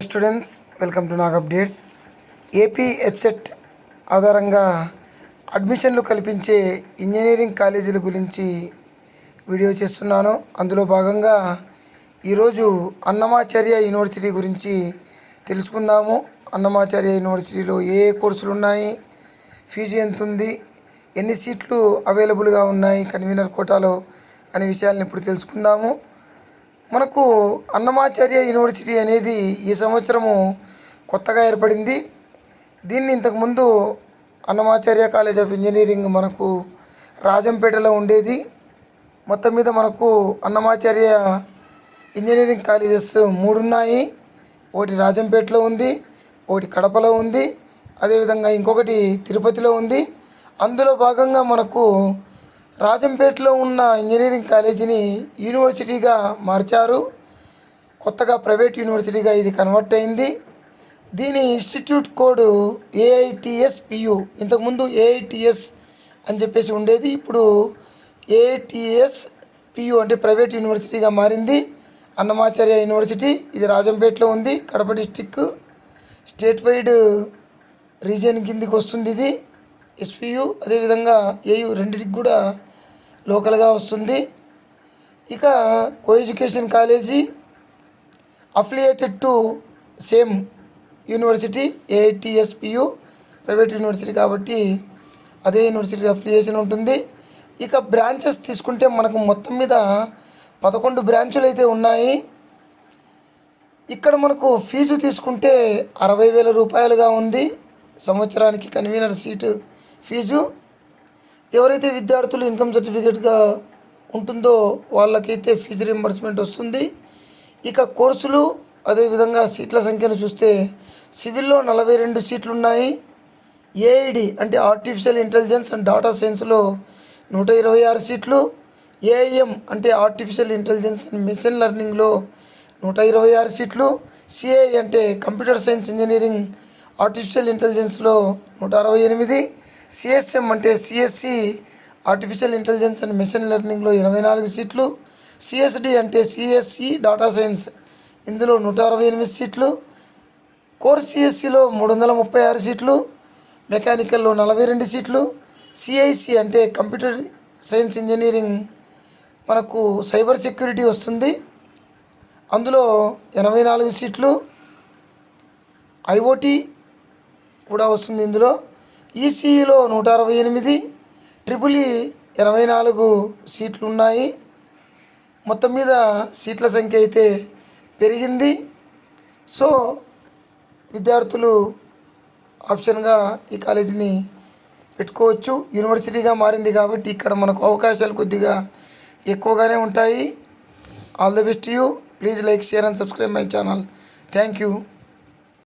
Students welcome to Nag updates. AP వెబ్సెట్ ఆధారంగా అడ్మిషన్లు కల్పించే ఇంజనీరింగ్ కాలేజీల గురించి వీడియో చేస్తున్నాను. అందులో భాగంగా ఈరోజు అన్నమాచార్య యూనివర్సిటీ గురించి తెలుసుకుందాము. అన్నమాచార్య యూనివర్సిటీలో ఏ ఏ కోర్సులు ఉన్నాయి ఫీజు ఎంత ఉంది ఎన్ని సీట్లు అవైలబుల్గా ఉన్నాయి కన్వీనర్ కోటాలో అనే విషయాలను ఇప్పుడు తెలుసుకుందాము. మనకు అన్నమాచార్య యూనివర్సిటీ అనేది ఈ సంవత్సరము కొత్తగా ఏర్పడింది. దీన్ని ఇంతకుముందు అన్నమాచార్య కాలేజ్ ఆఫ్ ఇంజనీరింగ్ మనకు రాజంపేటలో ఉండేది. మొత్తం మీద మనకు అన్నమాచార్య ఇంజనీరింగ్ కాలేజెస్ మూడు ఉన్నాయి ఒకటి రాజంపేటలో ఉంది ఒకటి కడపలో ఉంది అదేవిధంగా ఇంకొకటి తిరుపతిలో ఉంది. అందులో భాగంగా మనకు రాజంపేటలో ఉన్న ఇంజనీరింగ్ కాలేజీని యూనివర్సిటీగా మార్చారు. కొత్తగా ప్రైవేట్ యూనివర్సిటీగా ఇది కన్వర్ట్ అయింది. దీని ఇన్స్టిట్యూట్ కోడ్ ఏఐటిఎస్ పియు ఇంతకుముందు ఏఐటిఎస్ అని చెప్పేసి ఉండేది. ఇప్పుడు ఏఐటిఎస్ పియు అంటే ప్రైవేట్ యూనివర్సిటీగా మారింది. అన్నమాచార్య యూనివర్సిటీ ఇది రాజంపేటలో ఉంది. Kadapa district state wide region కిందికి వస్తుంది ఇది. ఎస్పియు అదేవిధంగా ఏయు రెండింటికి కూడా లోకల్గా వస్తుంది. ఇక co education college affiliated to same university AITSPU private university కాబట్టి అదే యూనివర్సిటీ అఫిలియేషన్ ఉంటుంది. ఇక బ్రాంచెస్ తీసుకుంటే మనకు మొత్తం మీద పదకొండు బ్రాంచులు అయితే ఉన్నాయి. ఇక్కడ మనకు ఫీజు తీసుకుంటే అరవై వేల రూపాయలుగా ఉంది. సంవత్సరానికి కన్వీనర్ సీటు ఫీజు. ఎవరైతే విద్యార్థులు ఇన్కమ్ సర్టిఫికేట్గా ఉంటుందో వాళ్ళకైతే ఫీజు రింబర్స్మెంట్ వస్తుంది. ఇక కోర్సులు అదేవిధంగా సీట్ల సంఖ్యను చూస్తే సివిల్లో నలభై రెండు సీట్లు ఉన్నాయి ఏఐడి అంటే ఆర్టిఫిషియల్ ఇంటెలిజెన్స్ అండ్ డాటా సైన్స్లో నూట ఇరవై ఆరు సీట్లు. ఏఐఎం అంటే ఆర్టిఫిషియల్ ఇంటెలిజెన్స్ అండ్ మిషన్ లెర్నింగ్లో నూట ఇరవై ఆరు సీట్లు. సిఐ అంటే కంప్యూటర్ సైన్స్ ఇంజనీరింగ్ ఆర్టిఫిషియల్ ఇంటెలిజెన్స్లో నూట అరవై ఎనిమిది. సిఎస్ఎం అంటే CSC artificial intelligence and machine లెర్నింగ్లో ఇరవై నాలుగు సీట్లు. సిఎస్డి అంటే సిఎస్సి డాటా సైన్స్ ఇందులో నూట అరవై ఎనిమిది సీట్లు. కోర్ సిఎస్సిలో మూడు వందల ముప్పై ఆరు సీట్లు. మెకానికల్లో నలభై రెండు సీట్లు. సిఐసి అంటే కంప్యూటర్ సైన్స్ ఇంజనీరింగ్ మనకు సైబర్ సెక్యూరిటీ వస్తుంది. అందులో ఎనభై నాలుగు సీట్లు. ఐఓటీ కూడా వస్తుంది ఇందులో. ఈసీఈలో నూట అరవై ఎనిమిది ట్రిపుల్ ఈ ఎనభై నాలుగు సీట్లు ఉన్నాయి మొత్తం మీద సీట్ల సంఖ్య అయితే పెరిగింది. సో విద్యార్థులు ఆప్షన్గా ఈ కాలేజీని పెట్టుకోవచ్చు. యూనివర్సిటీగా మారింది కాబట్టి ఇక్కడ మనకు అవకాశాలు కొద్దిగా ఎక్కువగానే ఉంటాయి. All the best you. Please like share and subscribe my channel. Thank you.